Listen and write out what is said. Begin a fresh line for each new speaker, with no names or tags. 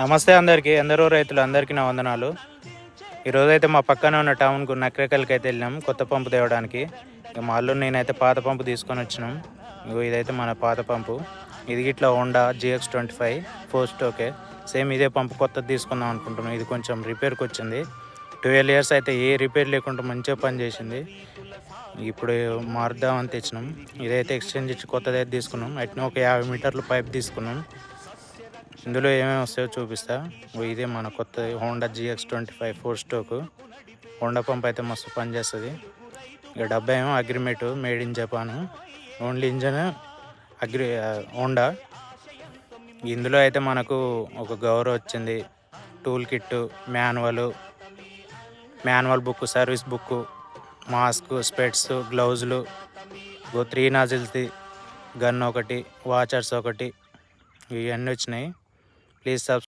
నమస్తే అందరికీ ఎందరో రైతులు అందరికీ నా వందనాలు. ఈరోజు అయితే మా పక్కన ఉన్న టౌన్కు నక్రకల్కి అయితే వెళ్ళాం కొత్త పంపు తేవడానికి. ఇక మా అల్లు నేనైతే పాత పంపు తీసుకొని వచ్చినాం. ఇగో ఇదైతే మన పాత పంపు. ఇది ఇట్లా Honda GX twenty five four స్టోకే. Same ఇదే పంపు కొత్తది తీసుకుందాం అనుకుంటున్నాం. ఇది కొంచెం రిపేర్కి వచ్చింది. ట్వెల్వ్ ఇయర్స్ అయితే ఏ రిపేర్ లేకుండా మంచిగా పని చేసింది. ఇప్పుడు మారుద్దామని తెచ్చినాం. ఇదైతే ఎక్స్చేంజ్ ఇచ్చి కొత్తది అయితే తీసుకున్నాం. అట్నే ఒక యాభై మీటర్లు పైప్ తీసుకున్నాం. ఇందులో ఏమేమి వస్తాయో చూపిస్తా. ఇదే మన కొత్త Honda GX twenty five four stroke Honda pump అయితే మస్తు పనిచేస్తుంది ఇక డబ్బా ఏమో Agrimate made in Japan only engine agri Honda ఇందులో అయితే మనకు ఒక గౌరవ వచ్చింది. Tool kit manual manual book service book mask specs గ్లౌజులు three నాజిల్స్ది గన్ ఒకటి వాచర్స్ ఒకటి ఇవన్నీ వచ్చినాయి. प्लीज़ सब